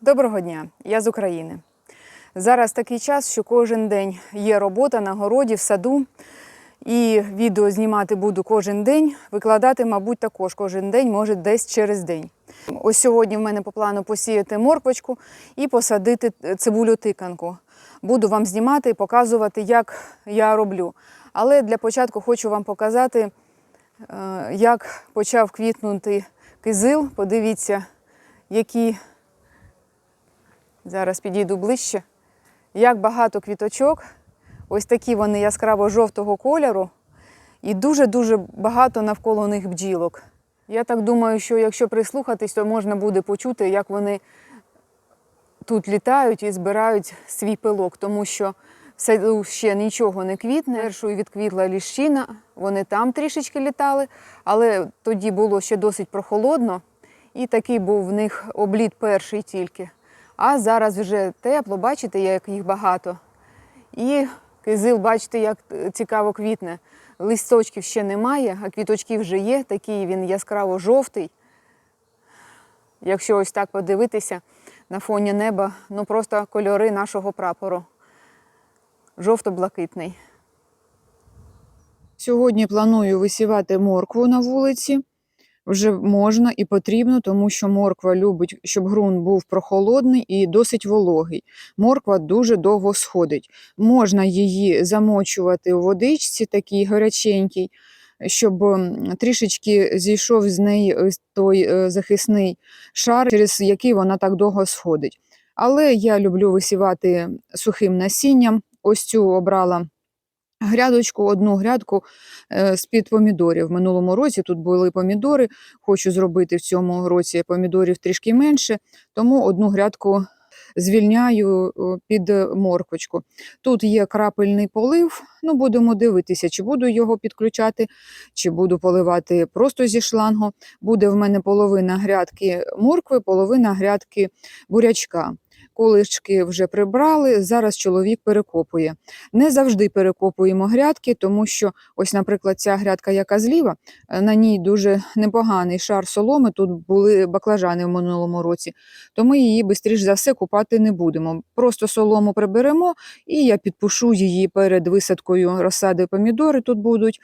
Доброго дня, я з України. Зараз такий час, що кожен день є робота на городі, в саду. І відео знімати буду кожен день, викладати, мабуть, також кожен день, може, десь через день. Ось сьогодні в мене по плану посіяти морквочку і посадити цибулю тиканку. Буду вам знімати і показувати, як я роблю. Але для початку хочу вам показати, е, як почав квітнути кизил. Подивіться, які Зараз підійду ближче. Як багато квіточок. Ось такі вони яскраво-жовтого кольору. І дуже-дуже багато навколо них бджілок. Я так думаю, що якщо прислухатись, то можна буде почути, як вони тут літають і збирають свій пилок, тому що в саду ще нічого не квітне. Першою відквітла ліщина, вони там трішечки літали, але тоді було ще досить прохолодно, і такий був в них обліт перший тільки. А зараз вже тепло, бачите, як їх багато. І кизил, бачите, як цікаво квітне. Листочків ще немає, а квіточки вже є. Такий він яскраво жовтий. Якщо ось так подивитися на фоні неба, ну просто кольори нашого прапору. Жовто-блакитний. Сьогодні планую висівати моркву на вулиці. Вже можна і потрібно, тому що морква любить, щоб ґрунт був прохолодний і досить вологий. Морква дуже довго сходить. Можна її замочувати у водичці, такій гаряченькій, щоб трішечки зійшов з неї той е, захисний шар, через який вона так довго сходить. Але я люблю висівати сухим насінням. Ось цю обрала грядочку, одну грядку е, з-під помідорів. В минулому році тут були помідори. Хочу зробити в цьому році помідорів трішки менше, тому одну грядку звільняю е, під морквочку. Тут є крапельний полив. Ну, будемо дивитися, чи буду його підключати, чи буду поливати просто зі шлангу. Буде в мене половина грядки моркви, половина грядки бурячка. Колишки вже прибрали, зараз чоловік перекопує. Не завжди перекопуємо грядки, тому що, ось, наприклад, ця грядка, яка зліва, е, на ній дуже непоганий шар соломи. Тут були баклажани в минулому році, то ми її швидше за все купати не будемо. Просто солому приберемо, і я підпушу її перед висадкою розсади помідори тут будуть.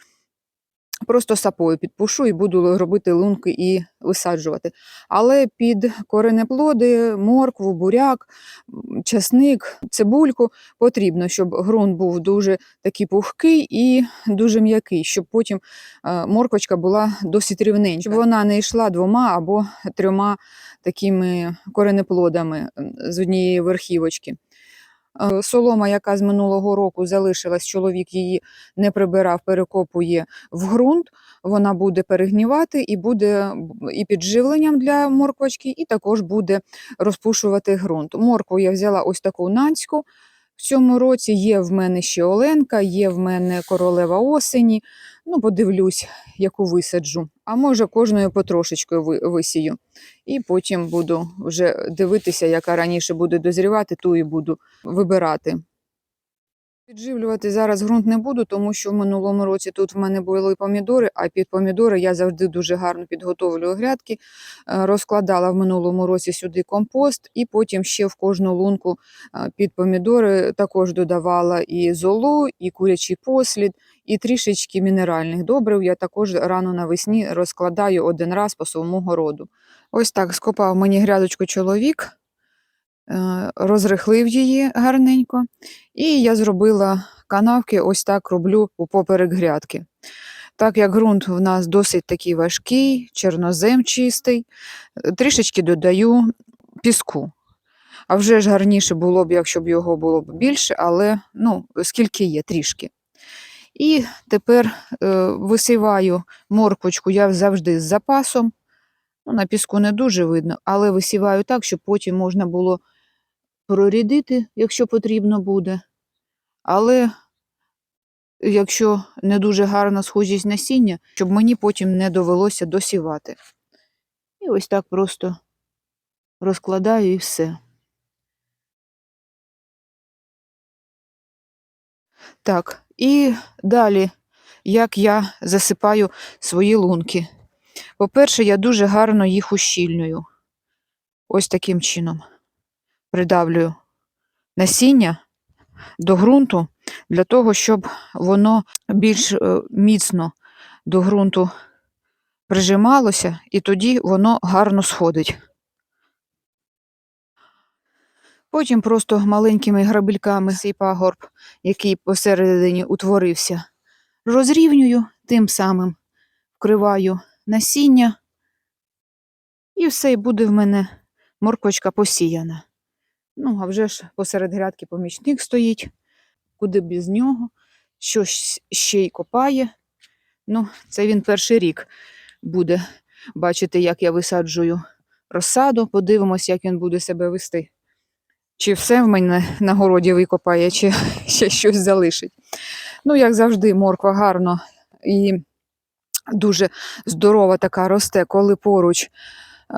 Просто сапою підпушу і буду робити лунки і висаджувати. Але під коренеплоди, моркву, буряк, часник, цибульку потрібно, щоб ґрунт був дуже такий пухкий і дуже м'який, щоб потім е, морквочка була досить рівненька, щоб вона не йшла двома або трьома такими коренеплодами з однієї верхівочки. Е, Солома, яка з минулого року залишилась, чоловік її не прибирав, перекопує в ґрунт, вона буде перегнівати і буде і підживленням для морквочки, і також буде розпушувати ґрунт. Моркву я взяла ось таку нанську. В цьому році є в мене ще Оленка, є в мене королева осені. Ну, подивлюсь, яку висаджу. А може, кожною потрошечкою ви- висію. І потім буду вже дивитися, яка раніше буде дозрівати, ту і буду вибирати. Підживлювати зараз ґрунт не буду, тому що в минулому році тут в мене були помідори, а під помідори я завжди дуже гарно підготовлюю грядки. Е, Розкладала в минулому році сюди компост, і потім ще в кожну лунку е, під помідори також додавала і золу, і курячий послід, і трішечки мінеральних добрив. Я також рано навесні розкладаю один раз по своєму городу. Ось так скопав мені грядочку чоловік, розрихлив її гарненько. І я зробила канавки, ось так роблю упоперек грядки. Так як ґрунт в нас досить такий важкий, чорнозем чистий, е, трішечки додаю піску. А вже ж гарніше було б, якщо б його було б більше, але ну, скільки є, трішки. І тепер е, висіваю морквочку я завжди з запасом. Ну, на піску не дуже видно, але висіваю так, щоб потім можна було прорідити, якщо потрібно буде. Але якщо не дуже гарна схожість насіння, щоб мені потім не довелося досівати. І ось так просто розкладаю і все. Так, і далі, як я засипаю свої лунки. По-перше, я дуже гарно їх ущільнюю. Ось таким чином. Придавлюю насіння до ґрунту для того, щоб воно більш е, міцно до ґрунту прижималося, і тоді воно гарно сходить. Потім просто маленькими грабельками цей пагорб, який посередині утворився, розрівнюю, тим самим вкриваю насіння, і все, буде в мене морквочка посіяна. Ну, а вже ж посеред грядки помічник стоїть, куди без нього, щось ще й копає. Ну, це він перший рік буде бачити, як я висаджую розсаду. Подивимось, як він буде себе вести. Чи все в мене на городі викопає, чи ще щось залишить. Ну, як завжди, морква гарно і дуже здорова така росте, коли поруч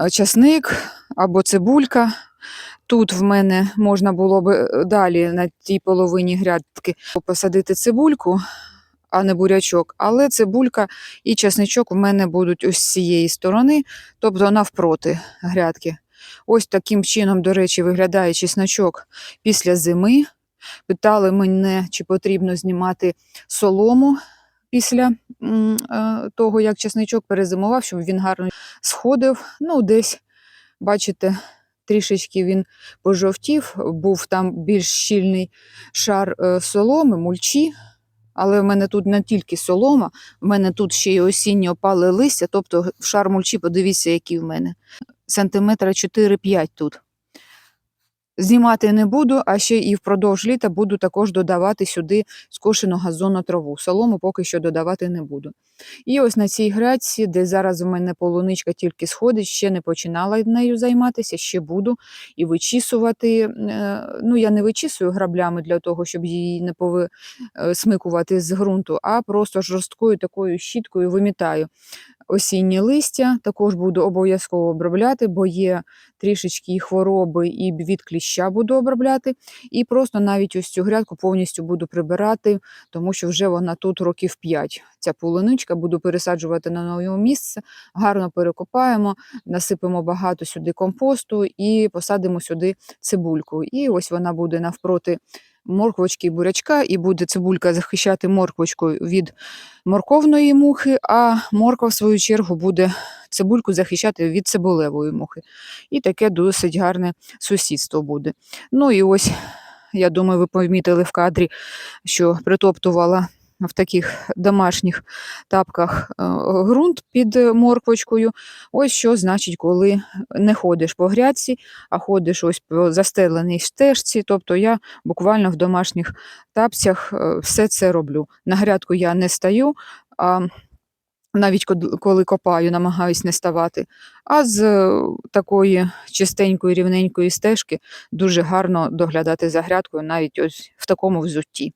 е, часник або цибулька. Тут в мене можна було б е, далі на тій половині грядки посадити цибульку, а не бурячок. Але цибулька і часничок в мене будуть ось з цієї сторони, тобто навпроти грядки. Ось таким чином, до речі, виглядає чесночок після зими. Питали мене, чи потрібно знімати солому після е, того, як чесничок перезимував, щоб він гарно сходив. Ну, десь, бачите, трішечки він пожовтів, був там більш щільний шар е, соломи, мульчі. Але в мене тут не тільки солома, в мене тут ще й осінньо опале листя, тобто шар мульчі, подивіться, який в мене. Сантиметра 4-5 тут. Знімати не буду, а ще і впродовж літа буду також додавати сюди скошену газонну траву. Солому поки що додавати не буду. І ось на цій грядці, де зараз у мене полуничка тільки сходить, ще не починала нею займатися, ще буду і вичісувати. Е, Ну, я не вичісую граблями для того, щоб її не повисмикувати з ґрунту, а просто жорсткою такою щіткою вимітаю осіннє листя. Також буду обов'язково обробляти, бо є трішечки і хвороби, і від кліща буду обробляти. І просто навіть ось цю грядку повністю буду прибирати, тому що вже вона тут років 5. Ця полуничка буду пересаджувати на нове місце, гарно перекопаємо, насипемо багато сюди компосту і посадимо сюди цибульку. І ось вона буде навпроти морквочки і бурячка, і буде цибулька захищати морквочку від морковної мухи, а морква, в свою чергу, буде цибульку захищати від цибулевої мухи. І таке досить гарне сусідство буде. Ну і ось, я думаю, ви помітили в кадрі, що притоптувала в таких домашніх тапках е, ґрунт під морквочкою. Ось що значить, коли не ходиш по грядці, а ходиш ось по застеленій стежці. Тобто я буквально в домашніх тапцях е, все це роблю. На грядку я не стаю, а навіть коли копаю, намагаюсь не ставати. А з е, такої чистенької, рівненької стежки дуже гарно доглядати за грядкою, навіть ось в такому взутті.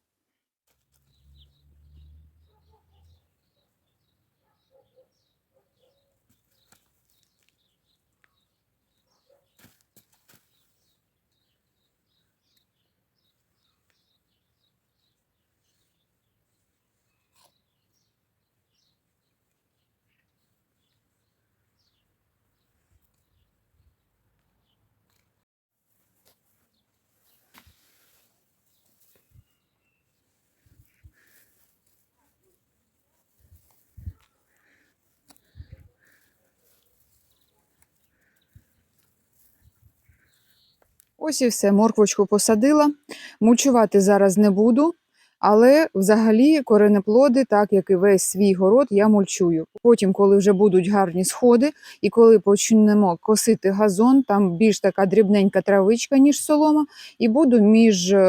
Ось і все, морквочку посадила. Мульчувати зараз не буду, але взагалі коренеплоди, так як і весь свій город, я мульчую. Потім, коли вже будуть гарні сходи, і коли почнемо косити газон, там більш така дрібненька травичка, ніж солома, і буду між е,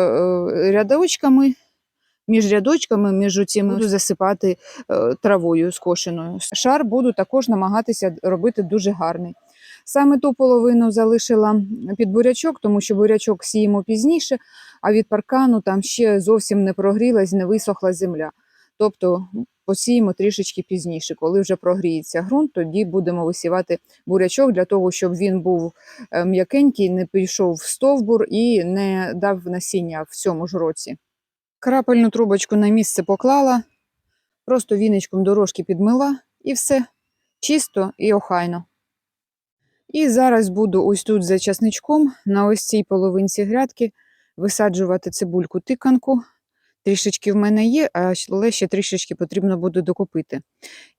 рядочками. Між рядочками, між цими буду засипати е, травою скошеною. Шар буду також намагатися робити дуже гарний. Саме ту половину залишила під бурячок, тому що бурячок сіємо пізніше, а від паркану там ще зовсім не прогрілась, не висохла земля. Тобто посіємо трішечки пізніше, коли вже прогріється ґрунт, тоді будемо висівати бурячок для того, щоб він був е, м'якенький, не пішов в стовбур і не дав насіння в цьому ж році. Крапельну трубочку на місце поклала, просто віничком дорожки підмила і все чисто і охайно. І зараз буду ось тут за часничком на ось цій половинці грядки висаджувати цибульку тиканку. Трішечки в мене є, але ще трішечки потрібно буде докупити.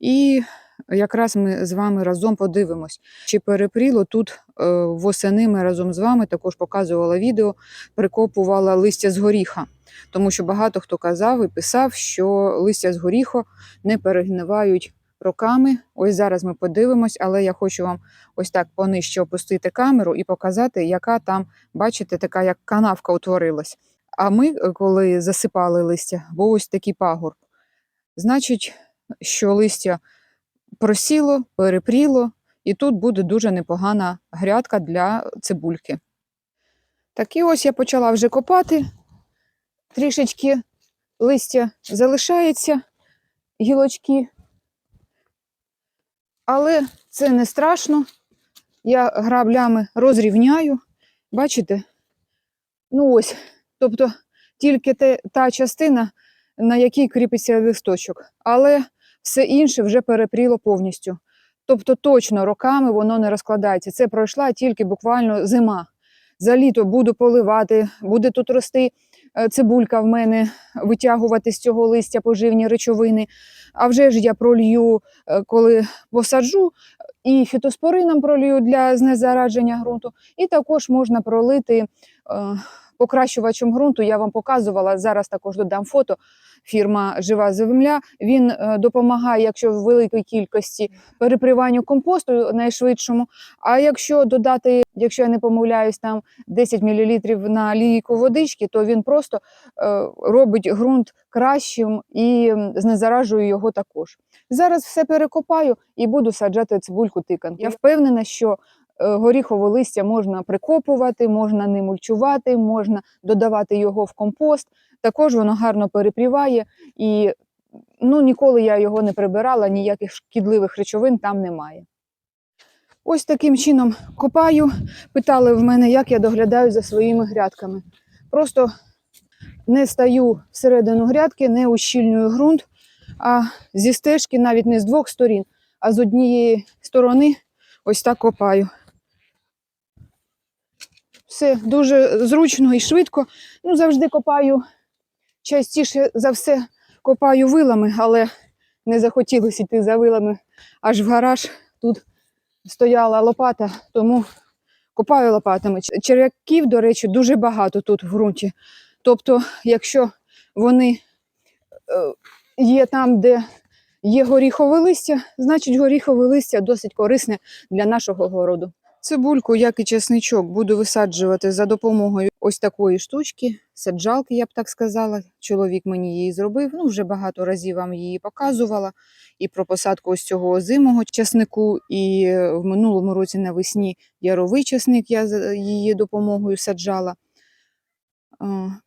І якраз ми з вами разом подивимось, чи перепріло тут е, восени ми разом з вами також показувала відео, прикопувала листя з горіха. Тому що багато хто казав і писав, що листя з горіху не перегнивають роками. Ось зараз ми подивимось, але я хочу вам ось так понижче опустити камеру і показати, яка там, бачите, така як канавка утворилась. А ми, е, коли засипали листя, був ось такий пагорб. Значить, що листя просіло, перепріло, і тут буде дуже непогана грядка для цибульки. Так і ось я почала вже копати. Трішечки листя залишається, гілочки. Але це не страшно. Я граблями розрівняю. Бачите? Ну ось, тобто тільки те, та частина, на якій кріпиться листочок. Але все інше вже перепріло повністю. Тобто точно роками воно не розкладається. Це пройшла тільки буквально зима. За літо буду поливати, буде тут рости цибулька в мене, витягувати з цього листя поживні речовини. А вже ж я пролью, е, коли посаджу, і фітоспорином пролью для знезарадження ґрунту. І також можна пролити е, покращувачем ґрунту. Я вам показувала, зараз також додам фото. Фірма Жива Земля. Він е, допомагає, якщо в великій кількості переприванню компосту найшвидшому. А якщо додати, якщо я не помиляюсь, там 10 мл на лійку водички, то він просто е, робить ґрунт кращим і знезаражує його також. Зараз все перекопаю і буду саджати цибульку тиканку. Я впевнена, що горіхове листя можна прикопувати, можна ним мульчувати, можна додавати його в компост. Також воно гарно перепріває і ну, ніколи я його не прибирала, ніяких шкідливих речовин там немає. Ось таким чином копаю. Питали в мене, як я доглядаю за своїми грядками. Просто не стаю всередину грядки, не ущільнюю ґрунт, а зі стежки навіть не з двох сторін, а з однієї сторони ось так копаю. Все дуже зручно і швидко. Ну, завжди копаю частіше за все копаю вилами, але не захотілося йти за вилами аж в гараж. Тут стояла лопата, тому копаю лопатами. Черв'яків, до речі, дуже багато тут в ґрунті. Тобто, якщо вони е, є там, де є горіхове листя, значить горіхове листя досить корисне для нашого городу. Цибульку, як і чесничок, буду висаджувати за допомогою ось такої штучки, саджалки, я б так сказала. Чоловік мені її зробив. Ну, вже багато разів вам її показувала. І про посадку ось цього озимого часнику, і е, в минулому році навесні яровий часник я за її допомогою саджала.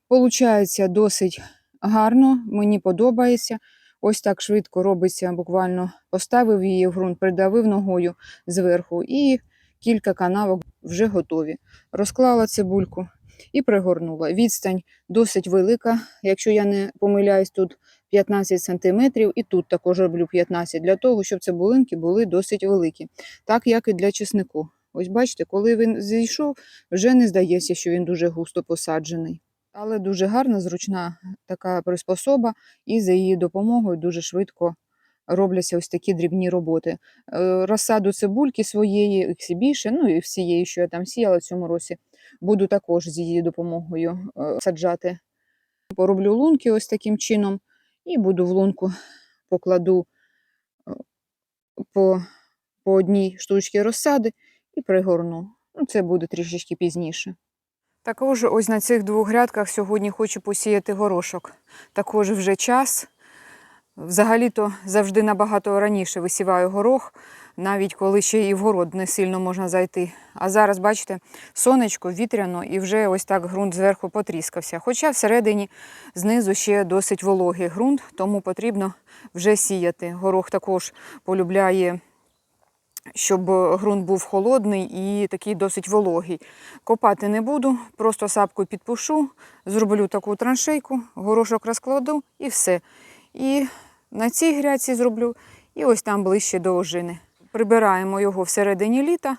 Получається досить гарно, мені подобається. Ось так швидко робиться, буквально поставив її в ґрунт, придавив ногою зверху, і кілька канавок вже готові. Розклала цибульку і пригорнула. Відстань досить велика. Якщо я не помиляюсь, тут 15 см, і тут також роблю 15 для того, щоб цибулинки були досить великі, так як і для чеснику. Ось бачите, коли він зійшов, вже не здається, що він дуже густо посаджений. Але дуже гарна, зручна така приспособа, і за її допомогою дуже швидко робляться ось такі дрібні роботи. Е, Розсаду цибульки своєї, їх більше, ну і всієї, що я там сіяла в цьому році, буду також з її допомогою е, саджати. Пороблю лунки ось таким чином, і буду в лунку покладу е, по, по одній штучці розсади і пригорну. Ну, це буде трішечки пізніше. Також ось на цих двох грядках сьогодні хочу посіяти горошок. Також вже час. Взагалі-то завжди набагато раніше висіваю горох, навіть коли ще і в город не сильно можна зайти. А зараз, бачите, сонечко, вітряно, і вже ось так ґрунт зверху потріскався. Хоча всередині знизу ще досить вологий ґрунт, тому потрібно вже сіяти. Горох також полюбляє, щоб ґрунт був холодний і такий досить вологий. Копати не буду, просто сапкою підпушу, зроблю таку траншейку, горошок розкладу і все. І на цій грядці зроблю, і ось там ближче до ожини. Прибираємо його всередині літа,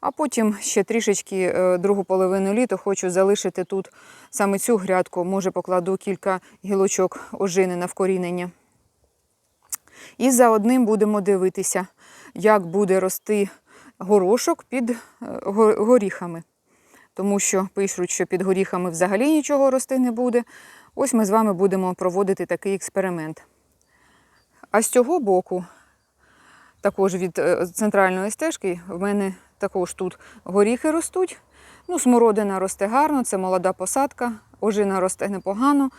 А потім ще трішечки е, другу половину літа хочу залишити тут саме цю грядку. Може покладу кілька гілочок ожини на вкорінення. І за одним будемо дивитися, як буде рости горошок під е, горіхами. Тому що пишуть, що під горіхами взагалі нічого рости не буде. Ось ми з вами будемо проводити такий експеримент. А з цього боку, також від е, центральної стежки, в мене також тут горіхи ростуть. Ну, смородина росте гарно, це молода посадка, ожина росте непогано.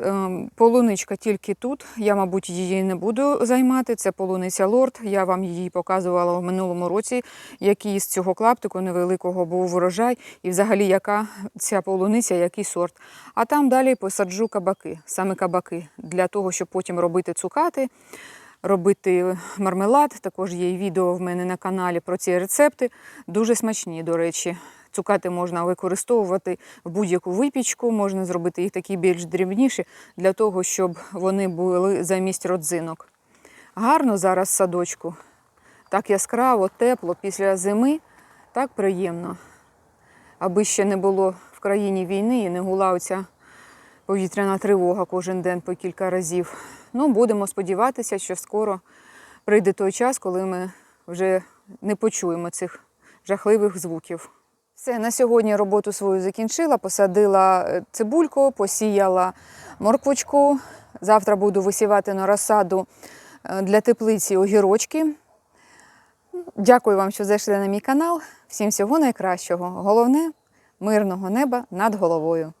Ем, Полуничка тільки тут. Я, мабуть, її не буду займати. Це полуниця лорд. Я вам її показувала в минулому році, який з цього клаптику невеликого був врожай, і взагалі яка ця полуниця, який сорт. А там далі посаджу кабаки, саме кабаки, для того, щоб потім робити цукати, робити мармелад. Також є відео в мене на каналі про ці рецепти. Дуже смачні, до речі. Цукати можна використовувати в будь-яку випічку, можна зробити їх такі більш дрібніші, для того, щоб вони були замість родзинок. Гарно зараз садочку. Так яскраво, тепло після зими, так приємно. Аби ще не було в країні війни і не гула оця повітряна тривога кожен день по кілька разів. Ну, будемо сподіватися, що скоро прийде той час, коли ми вже не почуємо цих жахливих звуків. Все, на сьогодні роботу свою закінчила, посадила е, цибульку, посіяла морквочку. Завтра буду висівати на розсаду е, для теплиці огірочки. Дякую вам, що зайшли на мій канал. Всім всього найкращого. Головне мирного неба над головою.